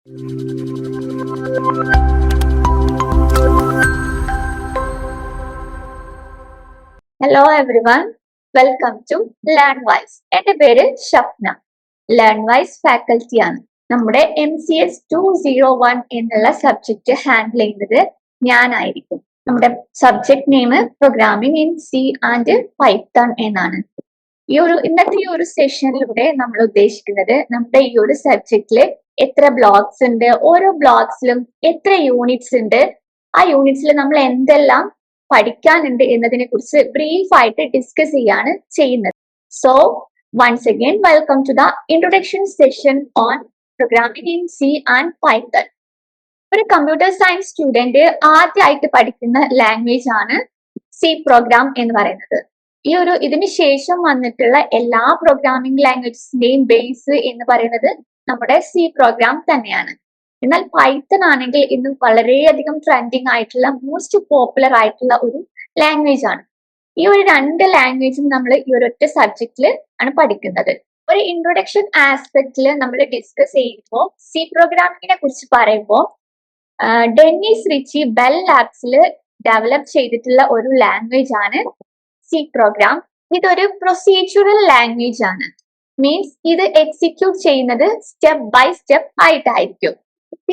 Hello everyone welcome to learn wise എന്റെ പേര് Shafna. Learn wise faculty ആണ്. നമ്മുടെ M C S two zero one എന്നുള്ള സബ്ജക്ട് ഹാൻഡിൽ ചെയ്യുന്നത് ഞാനായിരിക്കും. നമ്മുടെ subject name programming in C and Python എന്നാണ്. ഈ ഒരു ഇന്നത്തെ ഈ ഒരു സെഷനിലൂടെ നമ്മൾ ഉദ്ദേശിക്കുന്നത് നമ്മുടെ ഈ ഒരു സബ്ജക്റ്റിൽ എത്ര ബ്ലോക്സ് ഉണ്ട് ഓരോ ബ്ലോക്സിലും എത്ര യൂണിറ്റ്സ് ഉണ്ട്. ആ യൂണിറ്റ്സിൽ നമ്മൾ എന്തെല്ലാം പഠിക്കാനുണ്ട് എന്നതിനെ കുറിച്ച് ബ്രീഫ് ആയിട്ട് ഡിസ്കസ് ചെയ്യാണ് ചെയ്യുന്നത്. So once again welcome to the introduction session on programming in C and Python ഒരു കമ്പ്യൂട്ടർ സയൻസ് സ്റ്റുഡന്റ് ആദ്യമായിട്ട് പഠിക്കുന്ന ലാംഗ്വേജ് ആണ് സി പ്രോഗ്രാം എന്ന് പറയുന്നത്. ഈ ഒരു ഇതിന് ശേഷം വന്നിട്ടുള്ള എല്ലാ പ്രോഗ്രാമിംഗ് ലാംഗ്വേജസിന്റെയും ബേസ് എന്ന് പറയുന്നത് നമ്മുടെ സി പ്രോഗ്രാം തന്നെയാണ്. എന്നാൽ പൈത്തൺ ആണെങ്കിൽ ഇന്ന് വളരെയധികം ട്രെൻഡിങ് ആയിട്ടുള്ള മോസ്റ്റ് പോപ്പുലർ ആയിട്ടുള്ള ഒരു ലാംഗ്വേജ് ആണ്. ഈ ഒരു രണ്ട് ലാംഗ്വേജും നമ്മൾ ഈ ഒരൊറ്റ സബ്ജക്റ്റിൽ ആണ് പഠിക്കുന്നത്. ഒരു ഇൻട്രൊഡക്ഷൻ ആസ്പെക്റ്റിൽ നമ്മൾ ഡിസ്കസ് ചെയ്യുമ്പോൾ സി പ്രോഗ്രാമിങ്ങിനെ കുറിച്ച് പറയുമ്പോൾ ഡെന്നിസ് റിച്ചി ബെൽ ലാബ്സിൽ ഡെവലപ്പ് ചെയ്തിട്ടുള്ള ഒരു ലാംഗ്വേജ് ആണ് സി പ്രോഗ്രാം ഇതൊരു പ്രൊസീജിയറൽ ലാംഗ്വേജ് ആണ്. മീൻസ് ഇത് എക്സിക്യൂട്ട് ചെയ്യുന്നത് സ്റ്റെപ്പ് ബൈ സ്റ്റെപ്പ് ആയിട്ടായിരിക്കും.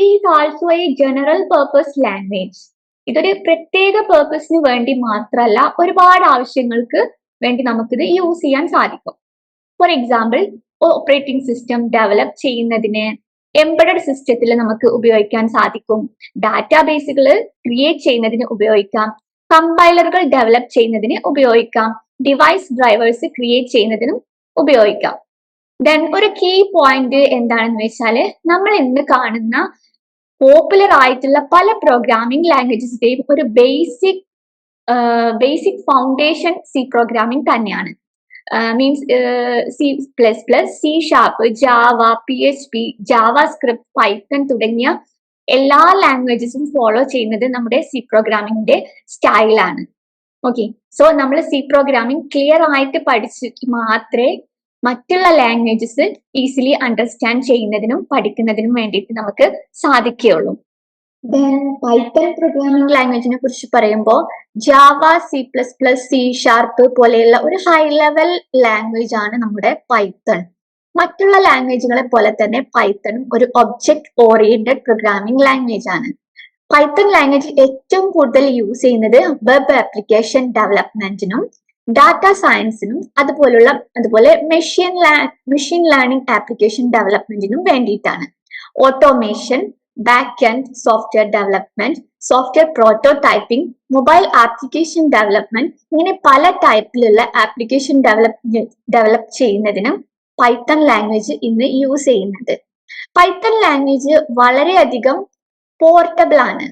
Is also a general purpose language ഇതൊരു പ്രത്യേക പേർപ്പസിന് വേണ്ടി മാത്രമല്ല ഒരുപാട് ആവശ്യങ്ങൾക്ക് വേണ്ടി നമുക്കിത് യൂസ് ചെയ്യാൻ സാധിക്കും. For example operating system develop ചെയ്യുന്നതിന് എംബഡഡ് സിസ്റ്റത്തിൽ നമുക്ക് ഉപയോഗിക്കാൻ സാധിക്കും. ഡാറ്റാബേസുകൾ ക്രിയേറ്റ് ചെയ്യുന്നതിന് ഉപയോഗിക്കാം. കമ്പൈലറുകൾ ഡെവലപ്പ് ചെയ്യുന്നതിന് ഉപയോഗിക്കാം. ഡിവൈസ് ഡ്രൈവേഴ്സ് ക്രിയേറ്റ് ചെയ്യുന്നതിനും ഉപയോഗിക്കാം. ദെൻ ഒരു കീ പോയിന്റ് എന്താണെന്ന് വെച്ചാൽ നമ്മൾ ഇന്ന് കാണുന്ന പോപ്പുലർ ആയിട്ടുള്ള പല പ്രോഗ്രാമിംഗ് ലാംഗ്വേജസിന്റെയും ഒരു basic basic foundation C programming തന്നെയാണ്. Means C plus plus C sharp Java P H P JavaScript Python തുടങ്ങിയ എല്ലാ ലാംഗ്വേജസും ഫോളോ ചെയ്യുന്നത് നമ്മുടെ സി പ്രോഗ്രാമിംഗിന്റെ സ്റ്റൈലാണ് ഓക്കെ സോ നമ്മൾ സി പ്രോഗ്രാമിംഗ് ക്ലിയർ ആയിട്ട് പഠിച്ചിട്ട് മാത്രമേ മറ്റുള്ള ലാംഗ്വേജസ് ഈസിലി അണ്ടർസ്റ്റാൻഡ് ചെയ്യുന്നതിനും പഠിക്കുന്നതിനും വേണ്ടിയിട്ട് നമുക്ക് സാധിക്കുകയുള്ളൂ. പൈത്തൺ പ്രോഗ്രാമിംഗ് ലാംഗ്വേജിനെ കുറിച്ച് പറയുമ്പോൾ Java C plus plus C sharp പോലെയുള്ള ഒരു ഹൈ ലെവൽ ലാംഗ്വേജ് ആണ് നമ്മുടെ പൈത്തൺ മറ്റുള്ള ലാംഗ്വേജുകളെ പോലെ തന്നെ പൈത്തണും ഒരു ഒബ്ജക്ട് ഓറിയന്റഡ് പ്രോഗ്രാമിംഗ് ലാംഗ്വേജ് ആണ്. പൈത്തൺ ലാംഗ്വേജിൽ ഏറ്റവും കൂടുതൽ യൂസ് ചെയ്യുന്നത് വെബ് ആപ്ലിക്കേഷൻ ഡെവലപ്മെന്റിനും ഡാറ്റ സയൻസിനും അതുപോലുള്ള അതുപോലെ മെഷീൻ മെഷീൻ ലേണിംഗ് ആപ്ലിക്കേഷൻ ഡെവലപ്മെന്റിനും വേണ്ടിയിട്ടാണ്. Automation backend software development software prototyping mobile application development ഇങ്ങനെ പല ടൈപ്പിലുള്ള ആപ്ലിക്കേഷൻ ഡെവലപ്പ് ഡെവലപ്പ് ചെയ്യുന്നതിനും പൈത്തൺ ലാംഗ്വേജ് ഇന്ന് യൂസ് ചെയ്യുന്നത്. പൈത്തൺ ലാംഗ്വേജ് വളരെയധികം പോർട്ടബിൾ ആണ്.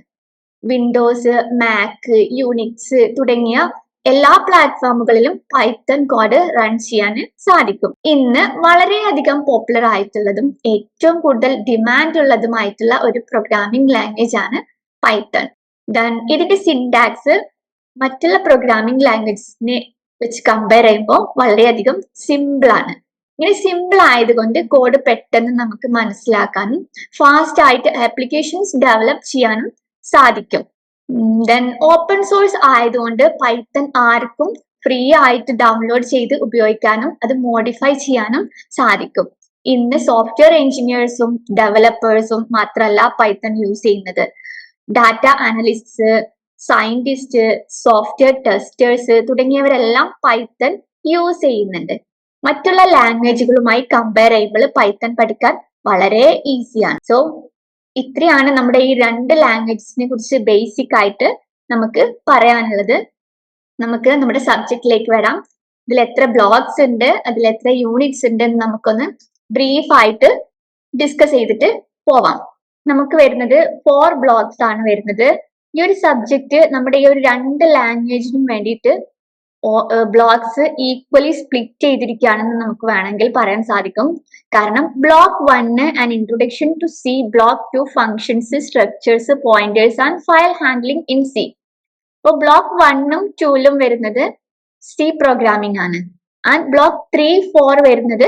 വിൻഡോസ് മാക്ക് യൂണിക്സ് തുടങ്ങിയ എല്ലാ പ്ലാറ്റ്ഫോമുകളിലും പൈത്തൺ കോഡ് റൺ ചെയ്യാൻ സാധിക്കും. ഇന്ന് വളരെയധികം പോപ്പുലർ ആയിട്ടുള്ളതും ഏറ്റവും കൂടുതൽ ഡിമാൻഡ് ഉള്ളതുമായിട്ടുള്ള ഒരു പ്രോഗ്രാമിംഗ് ലാംഗ്വേജ് ആണ് പൈത്തൺ ദൻ ഇതിന്റെ സിൻഡാക്സ് മറ്റുള്ള പ്രോഗ്രാമിംഗ് ലാംഗ്വേജസിനെ വെച്ച് കമ്പയർ ചെയ്യുമ്പോൾ വളരെയധികം സിമ്പിൾ ആണ്. ഇങ്ങനെ സിമ്പിൾ ആയതുകൊണ്ട് കോഡ് പെട്ടെന്ന് നമുക്ക് മനസ്സിലാക്കാനും ഫാസ്റ്റ് ആയിട്ട് ആപ്ലിക്കേഷൻസ് ഡെവലപ്പ് ചെയ്യാനും സാധിക്കും. ദെൻ ഓപ്പൺ സോഴ്സ് ആയതുകൊണ്ട് പൈത്തൺ ആർക്കും ഫ്രീ ആയിട്ട് ഡൗൺലോഡ് ചെയ്ത് ഉപയോഗിക്കാനും അത് മോഡിഫൈ ചെയ്യാനും സാധിക്കും. ഇന്ന് സോഫ്റ്റ്വെയർ എഞ്ചിനീയേഴ്സും ഡെവലപ്പേഴ്സും മാത്രമല്ല പൈത്തൺ യൂസ് ചെയ്യുന്നത്. Data analyst scientist software testers തുടങ്ങിയവരെല്ലാം Python use ചെയ്യുന്നുണ്ട്. മറ്റുള്ള ലാംഗ്വേജുകളുമായി കമ്പയർ ചെയ്യുമ്പോൾ പൈത്തൺ പഠിക്കാൻ വളരെ ഈസിയാണ് സോ ഇത്രയാണ് നമ്മുടെ ഈ രണ്ട് ലാംഗ്വേജസിനെ കുറിച്ച് ബേസിക് ആയിട്ട് നമുക്ക് പറയാനുള്ളത്. നമുക്ക് നമ്മുടെ സബ്ജക്റ്റിലേക്ക് വരാം. ഇതിൽ എത്ര ബ്ലോഗ്സ് ഉണ്ട് അതിൽ എത്ര യൂണിറ്റ്സ് ഉണ്ട് എന്ന് നമുക്കൊന്ന് ബ്രീഫ് ആയിട്ട് ഡിസ്കസ് ചെയ്തിട്ട് പോവാം. നമുക്ക് വരുന്നത് ഫോർ ബ്ലോഗ്സ് ആണ് വരുന്നത്. ഈ ഒരു സബ്ജക്റ്റ് നമ്മുടെ ഈ ഒരു രണ്ട് ലാംഗ്വേജിനും വേണ്ടിയിട്ട് ബ്ലോക്സ് ഈക്വലി സ്പ്ലിറ്റ് ചെയ്തിരിക്കുകയാണെന്ന് നമുക്ക് വേണമെങ്കിൽ പറയാൻ സാധിക്കും. കാരണം block one and introduction to C block two functions structures pointers and file handling in C അപ്പോൾ ബ്ലോക്ക് വണ്ണും ടൂലും വരുന്നത് സി പ്രോഗ്രാമിംഗ് ആണ്. ആൻഡ് ബ്ലോക്ക് ത്രീ ഫോർ വരുന്നത്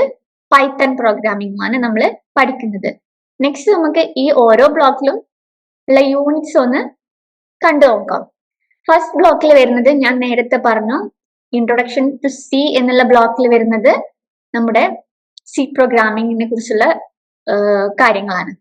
പൈത്തൺ പ്രോഗ്രാമിംഗ് ആണ് നമ്മൾ പഠിക്കുന്നത്. നെക്സ്റ്റ് നമുക്ക് ഈ ഓരോ ബ്ലോക്കിലും ഉള്ള യൂണിറ്റ്സ് ഒന്ന് കണ്ടു നോക്കാം ഫസ്റ്റ് ബ്ലോക്കിൽ വരുന്നത് ഞാൻ നേരത്തെ പറഞ്ഞു. ഇൻട്രൊഡക്ഷൻ ടു സി എന്നുള്ള ബ്ലോക്കിൽ വരുന്നത് നമ്മുടെ സി പ്രോഗ്രാമിങ്ങിനെ കുറിച്ചുള്ള കാര്യങ്ങളാണ്.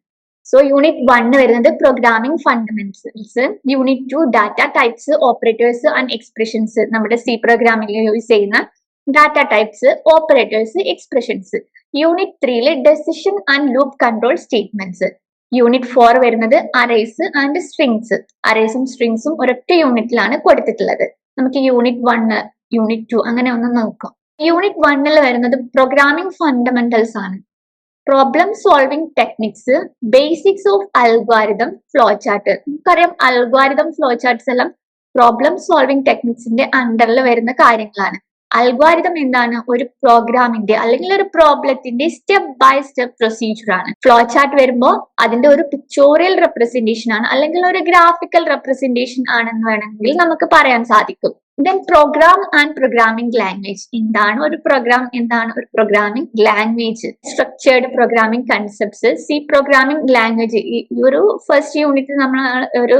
സോ യൂണിറ്റ് വണ്ണ് വരുന്നത് programming fundamentals unit two data types operators and expressions നമ്മുടെ സി പ്രോഗ്രാമിംഗിൽ യൂസ് ചെയ്യുന്ന data types operators expressions unit ത്രീയിൽ decision and loop control statements unit four വരുന്നത് അറേസ് ആൻഡ് സ്ട്രിങ്സ് അറേസും സ്ട്രിങ്സും ഒരൊറ്റ യൂണിറ്റിലാണ് കൊടുത്തിട്ടുള്ളത്. നമുക്ക് യൂണിറ്റ് വണ്ണ് യൂണിറ്റ് ടു അങ്ങനെ ഒന്ന് നോക്കാം. യൂണിറ്റ് വണ്ണിൽ വരുന്നത് പ്രോഗ്രാമിംഗ് ഫണ്ടമെന്റൽസ് ആണ്. Problem solving techniques basics of algorithm flow chart നമുക്കറിയാം അൽഗാരിതം ഫ്ലോ ചാർട്ട്സ് എല്ലാം പ്രോബ്ലം സോൾവിംഗ് ടെക്നിക്സിന്റെ അണ്ടറിൽ വരുന്ന കാര്യങ്ങളാണ്. അൽഗോരിതം എന്താണ്? ഒരു പ്രോഗ്രാമിന്റെ അല്ലെങ്കിൽ ഒരു പ്രോബ്ലത്തിന്റെ സ്റ്റെപ്പ് ബൈ സ്റ്റെപ്പ് പ്രൊസീജിയർ ആണ്. ഫ്ലോ ചാർട്ട് വരുമ്പോൾ അതിന്റെ ഒരു പിക്ചോറിയൽ റെപ്രസെന്റേഷൻ ആണ് അല്ലെങ്കിൽ ഒരു ഗ്രാഫിക്കൽ റെപ്രസെന്റേഷൻ ആണെന്ന് വേണമെങ്കിൽ നമുക്ക് പറയാൻ സാധിക്കും. Then program and programming language എന്താണ് ഒരു പ്രോഗ്രാം എന്താണ് ഒരു programming language structured programming concepts C programming language ഈ ഒരു ഫസ്റ്റ് യൂണിറ്റ് നമ്മൾ ഒരു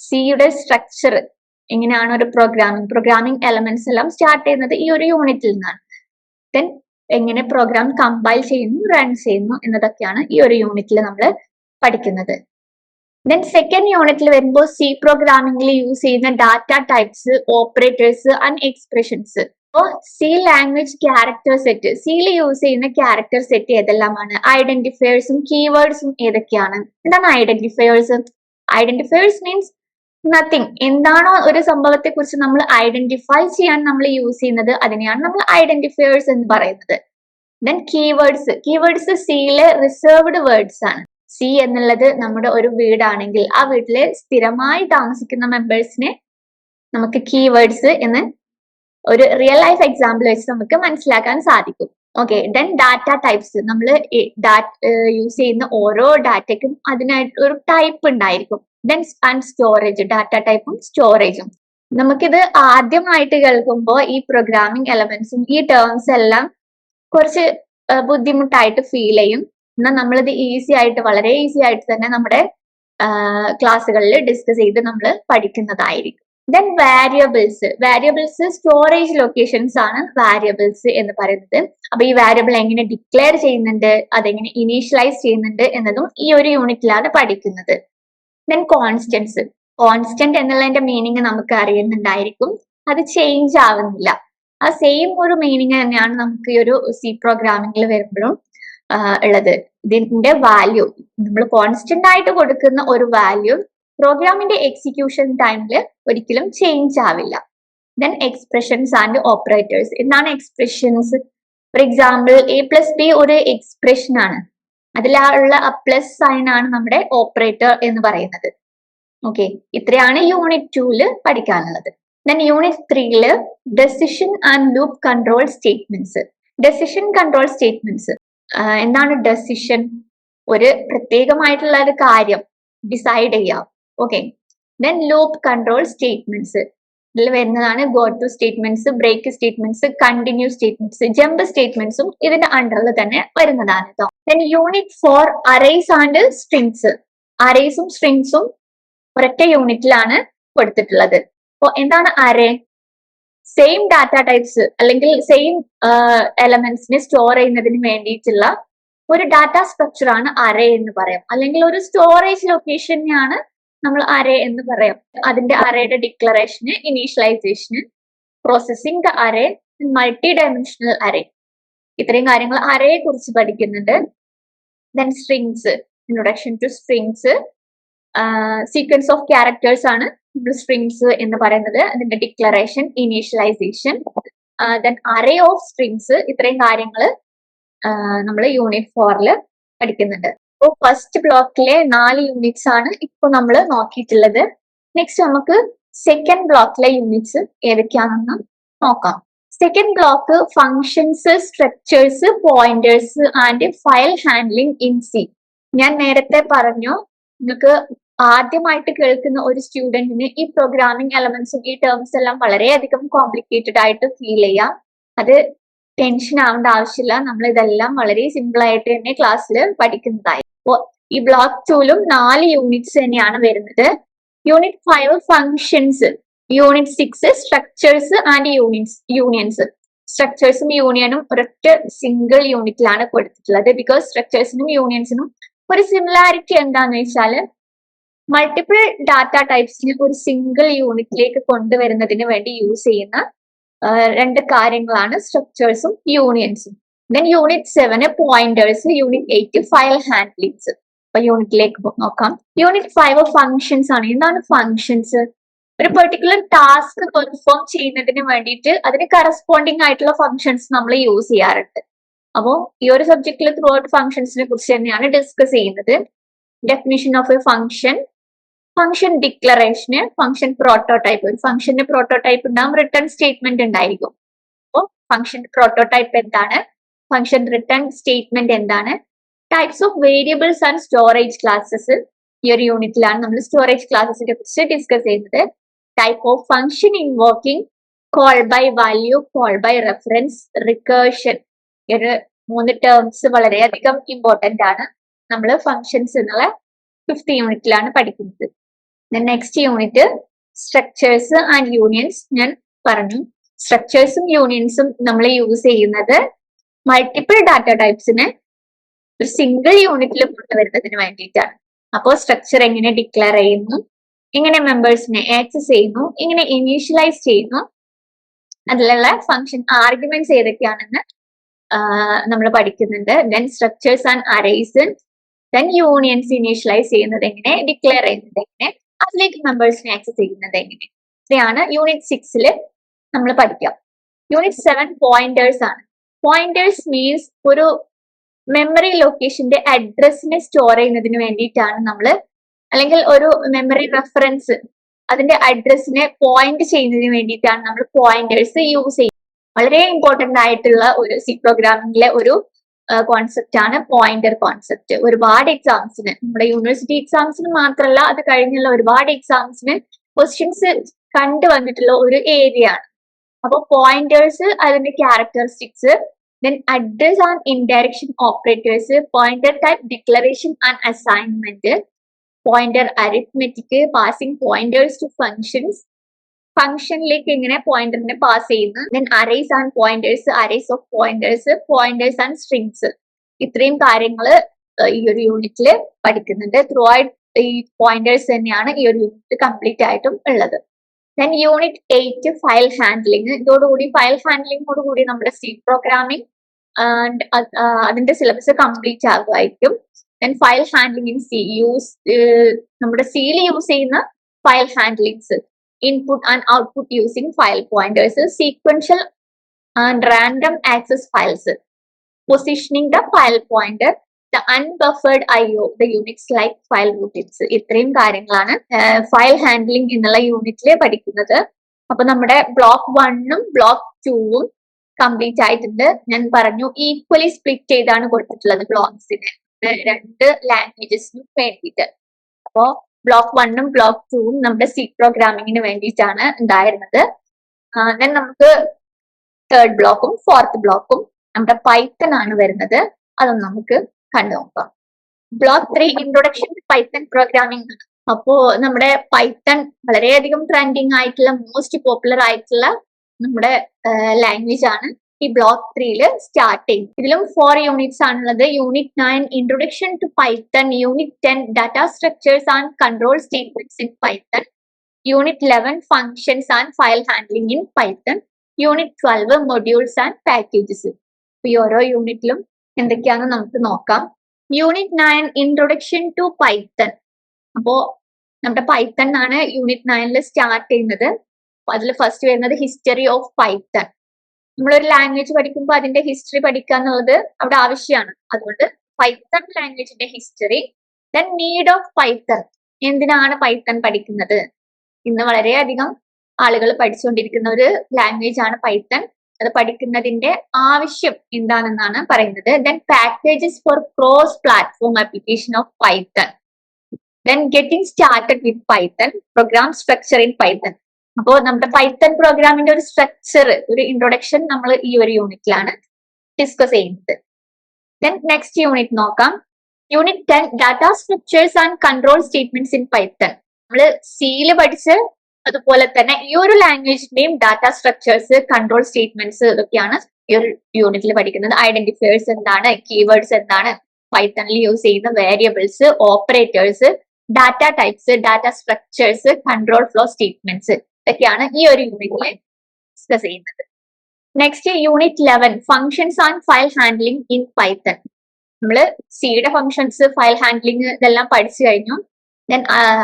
സിയുടെ സ്ട്രക്ചർ എങ്ങനെയാണ് ഒരു പ്രോഗ്രാമിംഗ് പ്രോഗ്രാമിംഗ് എലമെന്റ്സ് എല്ലാം സ്റ്റാർട്ട് ചെയ്യുന്നത് ഈ ഒരു യൂണിറ്റിൽ നിന്നാണ്. ദെൻ എങ്ങനെ പ്രോഗ്രാം കമ്പൈൽ ചെയ്യുന്നു റൺ ചെയ്യുന്നു എന്നതൊക്കെയാണ് ഈ ഒരു യൂണിറ്റിൽ നമ്മൾ പഠിക്കുന്നത്. ദെൻ സെക്കൻഡ് യൂണിറ്റിൽ വരുമ്പോൾ സി പ്രോഗ്രാമിംഗിൽ യൂസ് ചെയ്യുന്ന data types operators and expressions അപ്പോൾ സി ലാംഗ്വേജ് ക്യാരക്ടർ സെറ്റ് സിയിൽ യൂസ് ചെയ്യുന്ന ക്യാരക്ടർ സെറ്റ് ഏതെല്ലാമാണ്? ഐഡന്റിഫയേഴ്സും കീവേഡ്സും ഏതൊക്കെയാണ്? എന്താണ് ഐഡന്റിഫയേഴ്സ് ഐഡന്റിഫയേഴ്സ് മീൻസ് നത്തിങ് എന്താണോ ഒരു സംഭവത്തെ കുറിച്ച് നമ്മൾ ഐഡന്റിഫൈ ചെയ്യാൻ നമ്മൾ യൂസ് ചെയ്യുന്നത് അതിനെയാണ് നമ്മൾ ഐഡന്റിഫയേഴ്സ് എന്ന് പറയുന്നത്. ദെൻ കീവേഡ്സ് കീവേഡ്സ് സിയിലെ റിസർവ്ഡ് വേർഡ്സ് ആണ്. സി എന്നുള്ളത് നമ്മുടെ ഒരു വീടാണെങ്കിൽ ആ വീട്ടിലെ സ്ഥിരമായി താമസിക്കുന്ന മെമ്പേഴ്സിനെ നമുക്ക് കീവേഡ്സ് എന്ന് ഒരു റിയൽ ലൈഫ് എക്സാമ്പിൾ വെച്ച് നമുക്ക് മനസ്സിലാക്കാൻ സാധിക്കും. ഓക്കെ ദെൻ ഡാറ്റ ടൈപ്സ് നമ്മൾ യൂസ് ചെയ്യുന്ന ഓരോ ഡാറ്റയ്ക്കും അതിനായിട്ട് ഒരു ടൈപ്പ് ഉണ്ടായിരിക്കും. ദെൻ ആൻഡ് സ്റ്റോറേജ് ഡാറ്റ ടൈപ്പും സ്റ്റോറേജും നമുക്കിത് ആദ്യമായിട്ട് കേൾക്കുമ്പോൾ ഈ പ്രോഗ്രാമിംഗ് എലമെന്റ്സും ഈ ടേംസ് എല്ലാം കുറച്ച് ബുദ്ധിമുട്ടായിട്ട് ഫീൽ ചെയ്യും. എന്നാൽ നമ്മളിത് ഈസി ആയിട്ട് വളരെ ഈസി ആയിട്ട് തന്നെ നമ്മുടെ ക്ലാസ്സുകളിൽ ഡിസ്കസ് ചെയ്ത് നമ്മൾ പഠിക്കുന്നതായിരിക്കും. Then variables variables storage locations ആണ് വാരിയബിൾസ് എന്ന് പറയുന്നത്. അപ്പൊ ഈ വാരിയബിൾ എങ്ങനെ ഡിക്ലെയർ ചെയ്യുന്നുണ്ട് അതെങ്ങനെ ഇനീഷ്യലൈസ് ചെയ്യുന്നുണ്ട് എന്നതും ഈ ഒരു യൂണിറ്റിലാണ് പഠിക്കുന്നത്. ദെൻ കോൺസ്റ്റൻസ് കോൺസ്റ്റന്റ് എന്നുള്ളതിന്റെ മീനിങ് നമുക്ക് അറിയുന്നുണ്ടായിരിക്കും. അത് ചേഞ്ച് ആവുന്നില്ല. ആ സെയിം ഒരു മീനിങ് തന്നെയാണ് നമുക്ക് ഈ ഒരു സി പ്രോഗ്രാമിംഗിൽ വരുമ്പോഴും ഉള്ളത്. ഇതിന്റെ വാല്യൂ നമ്മൾ കോൺസ്റ്റന്റ് ആയിട്ട് കൊടുക്കുന്ന ഒരു വാല്യൂ പ്രോഗ്രാമിന്റെ എക്സിക്യൂഷൻ ടൈമിൽ ഒരിക്കലും ചേഞ്ച് ആവില്ല. ദെൻ എക്സ്പ്രഷൻസ് ആൻഡ് ഓപ്പറേറ്റേഴ്സ് എന്താണ് expressions for example A plus B ഒരു എക്സ്പ്രഷൻ ആണ്. അതിലുള്ള പ്ലസ് സൈൻ ആണ് നമ്മുടെ ഓപ്പറേറ്റർ എന്ന് പറയുന്നത്. ഓക്കെ ഇത്രയാണ് യൂണിറ്റ് ടൂൽ പഠിക്കാനുള്ളത്. ദെൻ യൂണിറ്റ് ത്രീയിൽ decision and loop control statements decision control statements എന്താണ് ഡെസിഷൻ ഒരു പ്രത്യേകമായിട്ടുള്ള ഒരു കാര്യം ഡിസൈഡ് ചെയ്യാം. Okay then loop control statements ഇതിൽ വരുന്നതാണ് go to statements break statements continue statements jump സ്റ്റേറ്റ്മെന്റ്സും ഇതിന്റെ അണ്ടറിൽ തന്നെ വരുന്നതാണ് കേട്ടോ then unit four arrays and strings അറേസും സ്ട്രിങ്സും ഒരൊറ്റ യൂണിറ്റിലാണ് കൊടുത്തിട്ടുള്ളത്. അപ്പോൾ എന്താണ് അറേ സെയിം ഡാറ്റ ടൈപ്സ് അല്ലെങ്കിൽ സെയിം എലമെന്റ്സിനെ സ്റ്റോർ ചെയ്യുന്നതിന് വേണ്ടിയിട്ടുള്ള ഒരു ഡാറ്റ സ്ട്രക്ചർ ആണ് അറേ എന്ന് പറയാം. അല്ലെങ്കിൽ ഒരു സ്റ്റോറേജ് ലൊക്കേഷനെയാണ് നമ്മൾ അറേ എന്ന് പറയാം. അതിന്റെ അറേയുടെ declaration initialization processing the array multi dimensional array ഇത്രയും കാര്യങ്ങൾ അറേയെ കുറിച്ച് പഠിക്കുന്നുണ്ട്. Then strings introduction to strings sequence of characters ആണ് സ്ട്രിങ്സ് എന്ന് പറയുന്നത് അതിന്റെ declaration initialization then array of strings ഇത്രയും കാര്യങ്ങൾ നമ്മൾ യൂണിറ്റ് ഫോറിൽ പഠിക്കുന്നുണ്ട്. അപ്പോൾ ഫസ്റ്റ് ബ്ലോക്കിലെ നാല് യൂണിറ്റ്സ് ആണ് ഇപ്പോൾ നമ്മൾ നോക്കിയിട്ടുള്ളത്. നെക്സ്റ്റ് നമുക്ക് സെക്കൻഡ് ബ്ലോക്കിലെ യൂണിറ്റ്സ് ഏതൊക്കെയാണെന്ന് നോക്കാം. Second block functions structures pointers and file handling in C ഞാൻ നേരത്തെ പറഞ്ഞു നിങ്ങൾക്ക് ആദ്യമായിട്ട് കേൾക്കുന്ന ഒരു സ്റ്റുഡന്റിന് ഈ പ്രോഗ്രാമിംഗ് എലമെന്റ്സും ഈ ടേംസ് എല്ലാം വളരെയധികം കോംപ്ലിക്കേറ്റഡ് ആയിട്ട് ഫീൽ ചെയ്യാം. അത് ടെൻഷൻ ആവേണ്ട ആവശ്യമില്ല. നമ്മൾ ഇതെല്ലാം വളരെ സിമ്പിൾ ആയിട്ട് തന്നെ ക്ലാസ്സിൽ പഠിക്കുന്നതായി. ഈ ബ്ലോക്ക് ടൂലും നാല് യൂണിറ്റ്സ് തന്നെയാണ് വരുന്നത്. Unit five functions unit six structures and units unions സ്ട്രക്ചേഴ്സും യൂണിയനും ഒരൊറ്റ സിംഗിൾ യൂണിറ്റിലാണ് കൊടുത്തിട്ടുള്ളത്. ബിക്കോസ് സ്ട്രക്ചേഴ്സിനും യൂണിയൻസിനും ഒരു സിമിലാരിറ്റി എന്താന്ന് വെച്ചാൽ മൾട്ടിപ്പിൾ ഡാറ്റ ടൈപ്സിനെ ഒരു സിംഗിൾ യൂണിറ്റിലേക്ക് കൊണ്ടുവരുന്നതിന് വേണ്ടി യൂസ് ചെയ്യുന്ന രണ്ട് കാര്യങ്ങളാണ് സ്ട്രക്ചേഴ്സും യൂണിയൻസും then unit seven pointers unit eight file handlings അപ്പൊ യൂണിറ്റിലേക്ക് നോക്കാം. യൂണിറ്റ് ഫൈവ് ഫങ്ഷൻസ് ആണ്. എന്താണ് ഫങ്ഷൻസ് ഒരു പെർട്ടിക്കുലർ ടാസ്ക് പെർഫോം ചെയ്യുന്നതിന് വേണ്ടിയിട്ട് അതിന് കറസ്പോണ്ടിങ് ആയിട്ടുള്ള ഫങ്ഷൻസ് നമ്മൾ യൂസ് ചെയ്യാറുണ്ട്. അപ്പോൾ ഈ ഒരു സബ്ജക്റ്റിൽ ത്രൂ ഔട്ട് ഫങ്ഷൻസിനെ കുറിച്ച് തന്നെയാണ് ഡിസ്കസ് ചെയ്യുന്നത്. Definition of a function function declaration function prototype ഒരു ഫംഗ്ഷന്റെ പ്രോട്ടോടൈപ്പ് ഉണ്ടാകും റിട്ടേൺ സ്റ്റേറ്റ്മെന്റ് ഉണ്ടായിരിക്കും. അപ്പോൾ ഫംഗ്ഷൻ പ്രോട്ടോടൈപ്പ് എന്താണ്? ഫംഗ്ഷൻ റിട്ടേൺ സ്റ്റേറ്റ്മെന്റ് എന്താണ്? Types of variables and storage classes ഈ ഒരു യൂണിറ്റിലാണ് നമ്മൾ സ്റ്റോറേജ് ക്ലാസ്സസിനെ കുറിച്ച് ഡിസ്കസ് ചെയ്യുന്നത്. Type of function invoking call by value call by reference recursion ഈ ഒരു മൂന്ന് ടേംസ് വളരെയധികം ഇമ്പോർട്ടന്റ് ആണ്. നമ്മൾ ഫങ്ഷൻസ് എന്നുള്ള ഫിഫ്ത് യൂണിറ്റിലാണ് പഠിക്കുന്നത്. Next unit structures and unions ഞാൻ പറഞ്ഞു. സ്ട്രക്ചേഴ്സും യൂണിയൻസും നമ്മൾ യൂസ് ചെയ്യുന്നത് മൾട്ടിപ്പിൾ ഡാറ്റ ടൈപ്സിനെ ഒരു സിംഗിൾ യൂണിറ്റിൽ കൊണ്ടുവരുന്നതിന് വേണ്ടിയിട്ടാണ്. അപ്പോൾ സ്ട്രക്ചർ എങ്ങനെ ഡിക്ലെയർ ചെയ്യുന്നു എങ്ങനെ മെമ്പേഴ്സിനെ ആക്സസ് ചെയ്യുന്നു എങ്ങനെ ഇനീഷ്യലൈസ് ചെയ്യുന്നു അതിലുള്ള ഫങ്ഷൻ ആർഗ്യുമെന്റ്സ് ഏതൊക്കെയാണെന്ന് നമ്മൾ പഠിക്കുന്നുണ്ട്. Then structures and arrays then unions initialize ചെയ്യുന്നത് എങ്ങനെ? ഡിക്ലെയർ ചെയ്യുന്നത് എങ്ങനെ? അതിലേക്ക് മെമ്പേഴ്സിനെ ആക്സസ് ചെയ്യുന്നത് എങ്ങനെ? ഇത്രയാണ് യൂണിറ്റ് സിക്സിൽ നമ്മൾ പഠിക്കാം യൂണിറ്റ് സെവൻ പോയിന്റേഴ്സ് ആണ്. പോയിന്റേഴ്സ് മീൻസ് ഒരു മെമ്മറി ലൊക്കേഷന്റെ അഡ്രസ്സിനെ സ്റ്റോർ ചെയ്യുന്നതിന് വേണ്ടിയിട്ടാണ് നമ്മൾ അല്ലെങ്കിൽ ഒരു മെമ്മറി റെഫറൻസ് അതിന്റെ അഡ്രസ്സിനെ പോയിന്റ് ചെയ്യുന്നതിന് വേണ്ടിയിട്ടാണ് നമ്മൾ പോയിന്റേഴ്സ് യൂസ് ചെയ്യുന്നത്. വളരെ ഇമ്പോർട്ടന്റ് ആയിട്ടുള്ള ഒരു സി പ്രോഗ്രാമിംഗിലെ ഒരു കോൺസെപ്റ്റ് ആണ് പോയിന്റർ കോൺസെപ്റ്റ് ഒരുപാട് എക്സാംസിന് നമ്മുടെ യൂണിവേഴ്സിറ്റി എക്സാംസിന് മാത്രമല്ല അത് കഴിഞ്ഞുള്ള ഒരുപാട് എക്സാംസിന് ക്വസ്റ്റ്യൻസ് കണ്ടു വന്നിട്ടുള്ള ഒരു ഏരിയ ആണ്. അപ്പൊ പോയിന്റേഴ്സ് അതിന്റെ characteristics then address and indirection operators pointer type declaration and assignment pointer arithmetic passing pointers to functions ഫംഗ്ഷനിലേക്ക് എങ്ങനെ പോയിന്ററിനെ പാസ് ചെയ്യുന്നു. Then arrays and pointers arrays of pointers pointers and strings ഇത്രയും കാര്യങ്ങൾ ഈ ഒരു യൂണിറ്റിൽ പഠിക്കുന്നുണ്ട്. ത്രൂ ആയിട്ട് ഈ പോയിന്റേഴ്സ് തന്നെയാണ് ഈ ഒരു യൂണിറ്റ് കംപ്ലീറ്റ് ആയിട്ടും ഉള്ളത്. Then unit eight file handling ഇതോടുകൂടി ഫയൽ ഹാൻഡ്ലിംഗോട് കൂടി നമ്മുടെ സി പ്രോഗ്രാമിംഗ് ആൻഡ് അതിന്റെ syllabus complete ആകുമായിരിക്കും. Then file handling in C use നമ്മുടെ സിയിൽ യൂസ് ചെയ്യുന്ന file handlings output using file pointers sequential and random access files positioning the file pointer the unbuffered I O the units like file routines ഇത്രയും കാര്യങ്ങളാണ് file handling എന്നുള്ള യൂണിറ്റിൽ പഠിക്കുന്നത്. അപ്പൊ നമ്മുടെ ബ്ലോക്ക് വണ്ണും ബ്ലോക്ക് ടൂവും കംപ്ലീറ്റ് ആയിട്ടുണ്ട്. ഞാൻ പറഞ്ഞു ഈക്വലി സ്പ്ലിറ്റ് ചെയ്താണ് കൊടുത്തിട്ടുള്ളത് ബ്ലോക്സിനെ രണ്ട് ലാംഗ്വേജസിനും വേണ്ടിയിട്ട്. അപ്പോ ബ്ലോക്ക് വണ്ണും ബ്ലോക്ക് ടൂവും നമ്മുടെ സി പ്രോഗ്രാമിങ്ങിന് വേണ്ടിയിട്ടാണ് ഉണ്ടായിരുന്നത്. ദെൻ നമുക്ക് തേർഡ് ബ്ലോക്കും ഫോർത്ത് ബ്ലോക്കും നമ്മുടെ പൈത്തൺ ആണ് വരുന്നത്. അതൊന്ന് നമുക്ക് കണ്ടു നോക്കാം. Block three introduction to Python programming അപ്പോ നമ്മുടെ പൈത്തൺ വളരെയധികം ട്രെൻഡിങ് ആയിട്ടുള്ള മോസ്റ്റ് പോപ്പുലർ ആയിട്ടുള്ള നമ്മുടെ ലാംഗ്വേജ് ആണ് ഈ ബ്ലോക്ക് ത്രീയിൽ സ്റ്റാർട്ട് ചെയ്യും ഇതിലും ഫോർ യൂണിറ്റ്സ് ആണുള്ളത്. Unit nine introduction to Python unit ten data structures and control statements in Python unit eleven functions and file handling in Python unit twelve modules and packages ഈ ഓരോ യൂണിറ്റിലും എന്തൊക്കെയാണെന്ന് നമുക്ക് നോക്കാം. Unit nine introduction to Python അപ്പോ നമ്മുടെ Python ആണ് unit നയനിൽ start ചെയ്യുന്നത്. അതിൽ ഫസ്റ്റ് വരുന്നത് ഹിസ്റ്ററി ഓഫ് പൈത്തൺ നമ്മളൊരു ലാംഗ്വേജ് പഠിക്കുമ്പോൾ അതിന്റെ ഹിസ്റ്ററി പഠിക്കുക എന്നുള്ളത് അവിടെ ആവശ്യമാണ് അതുകൊണ്ട് Python ലാംഗ്വേജിന്റെ history then need of Python എന്തിനാണ് പൈത്തൺ പഠിക്കുന്നത്? ഇന്ന് വളരെയധികം ആളുകൾ പഠിച്ചുകൊണ്ടിരിക്കുന്ന ഒരു ലാംഗ്വേജ് ആണ് പൈത്തൺ അത് പഠിക്കുന്നതിന്റെ ആവശ്യം എന്താണെന്നാണ് പറയുന്നത്. Then packages for cross platform application of Python then getting started with Python program structure in Python അപ്പോൾ നമ്മുടെ പൈത്തൺ പ്രോഗ്രാമിന്റെ ഒരു സ്ട്രക്ചർ ഒരു ഇൻട്രൊഡക്ഷൻ നമ്മൾ ഈ ഒരു യൂണിറ്റിലാണ് ഡിസ്കസ് ചെയ്യുന്നത്. ദെൻ നെക്സ്റ്റ് യൂണിറ്റ് നോക്കാം. Unit ten data structures and control statements in Python നമ്മൾ സിയിൽ പഠിച്ച് അതുപോലെ തന്നെ ഈ ഒരു ലാംഗ്വേജിന്റെയും ഡാറ്റ സ്ട്രക്ചേഴ്സ് കൺട്രോൾ സ്റ്റേറ്റ്മെന്റ്സ് ഇതൊക്കെയാണ് ഈ ഒരു യൂണിറ്റിൽ പഠിക്കുന്നത്. ഐഡന്റിഫയേഴ്സ് എന്താണ് കീവേഡ്സ് എന്താണ് പൈത്തണിൽ യൂസ് ചെയ്യുന്ന variables operators data types data structures control flow statements ഇതൊക്കെയാണ് ഈ ഒരു യൂണിറ്റിൽ ഡിസ്കസ് ചെയ്യുന്നത്. Next unit eleven functions and file handling in Python നമ്മൾ സിയുടെ ഫങ്ഷൻസ് ഫയൽ ഹാൻഡ്ലിംഗ് ഇതെല്ലാം പഠിച്ചു കഴിഞ്ഞു. ദെൻ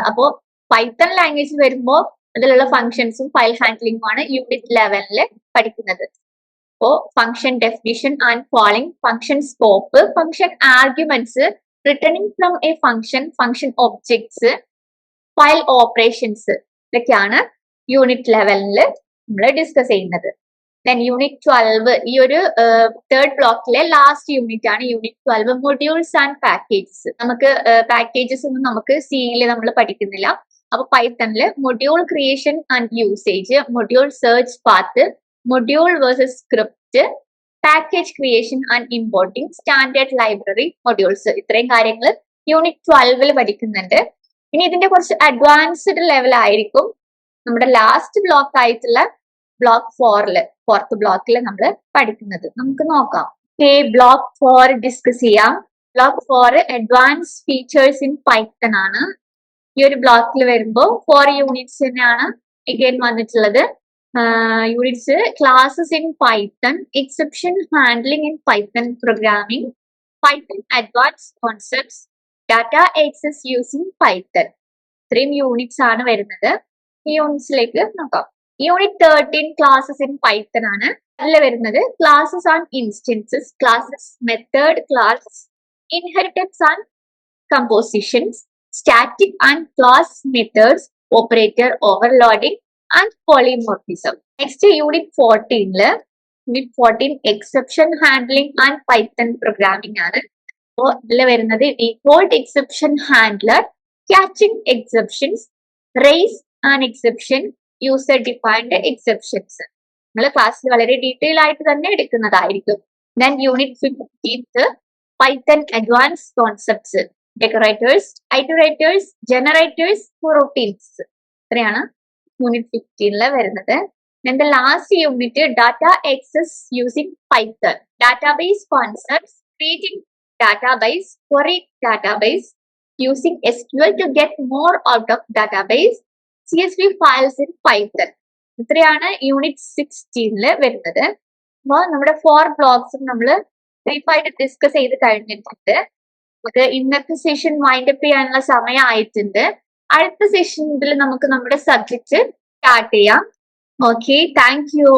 അപ്പോ പൈത്തൺ ലാംഗ്വേജ് വരുമ്പോൾ അതിലുള്ള ഫങ്ഷൻസും ഫയൽ ഹാൻഡ്ലിംഗും ആണ് യൂണിറ്റ് ലെവലിൽ പഠിക്കുന്നത്. അപ്പോ function definition and calling function scope function arguments returning from a function function objects file operations ഇതൊക്കെയാണ് യൂണിറ്റ് ലെവലിൽ നമ്മൾ ഡിസ്കസ് ചെയ്യുന്നത്. ദെൻ യൂണിറ്റ് ട്വൽവ് ഈ ഒരു തേർഡ് ബ്ലോക്കിലെ ലാസ്റ്റ് യൂണിറ്റ് ആണ് unit twelve modules and packages നമുക്ക് പാക്കേജസ് ഒന്നും നമുക്ക് സിയിൽ നമ്മൾ പഠിക്കുന്നില്ല. അപ്പൊ പൈത്തണിൽ module creation and usage module search path module versus script package creation and importing standard library modules ഇത്രയും കാര്യങ്ങൾ യൂണിറ്റ് ട്വൽവിൽ പഠിക്കുന്നുണ്ട്. ഇനി ഇതിന്റെ കുറച്ച് അഡ്വാൻസ്ഡ് ലെവൽ ആയിരിക്കും. നമ്മുടെ ലാസ്റ്റ് ബ്ലോക്ക് ആയിട്ടുള്ള ബ്ലോക്ക് ഫോറിൽ ഫോർത്ത് ബ്ലോക്കിൽ നമ്മൾ പഠിക്കുന്നത്. നമുക്ക് നോക്കാം. ബ്ലോക്ക് ഫോർ ഡിസ്കസ് ചെയ്യാം. Block four advance features in python ആണ്. ഈ ഒരു ബ്ലോക്കിൽ വരുമ്പോൾ ഫോർ യൂണിറ്റ്സ് തന്നെയാണ് എഗെയിൻ വന്നിട്ടുള്ളത്. Units classes in python exception handling in python programming python advance concepts data access using python ഇത്രയും യൂണിറ്റ്സ് ആണ് വരുന്നത്. ഈ നോക്കാം. Unit thirteen classes in python ആണ് അതിൽ വരുന്നത്? Classes and instances classes method class inheritance and compositions static and class methods operator overloading and polymorphism next unit ഫോർട്ടീനിൽ unit fourteen exception handling and python programming ആണ്. അപ്പോൾ ഇതിൽ വരുന്നത് default exception handler catching exceptions raise and exception user defined exceptions നമ്മൾ ക്ലാസ്സിൽ വളരെ detail ആയിട്ട് തന്നെ എടുക്കുന്നതായിരിക്കും. Then unit fifteenth python advance concepts decorators iterators generators routines ഇത്രയാണ് യൂണിറ്റ് ഫിഫ്റ്റീനിൽ വരുന്നത്. The last unit data access using python. Database concepts creating database query database using sql to get more out of database csv files in Python ഇത്രയാണ് unit സിക്സ്റ്റീനിൽ വരുന്നത്. അപ്പോൾ നമ്മുടെ four ബ്ലോഗ്സും നമ്മൾ ബ്രീഫായിട്ട് discuss ചെയ്ത് കഴിഞ്ഞിട്ടുണ്ട്. നമുക്ക് ഇന്നത്തെ സെഷൻ വൈൻഡപ്പ് ചെയ്യാനുള്ള സമയമായിട്ടുണ്ട്. അടുത്ത സെഷനിൽ നമുക്ക് നമ്മുടെ സബ്ജക്റ്റ് സ്റ്റാർട്ട് ചെയ്യാം. Okay thank you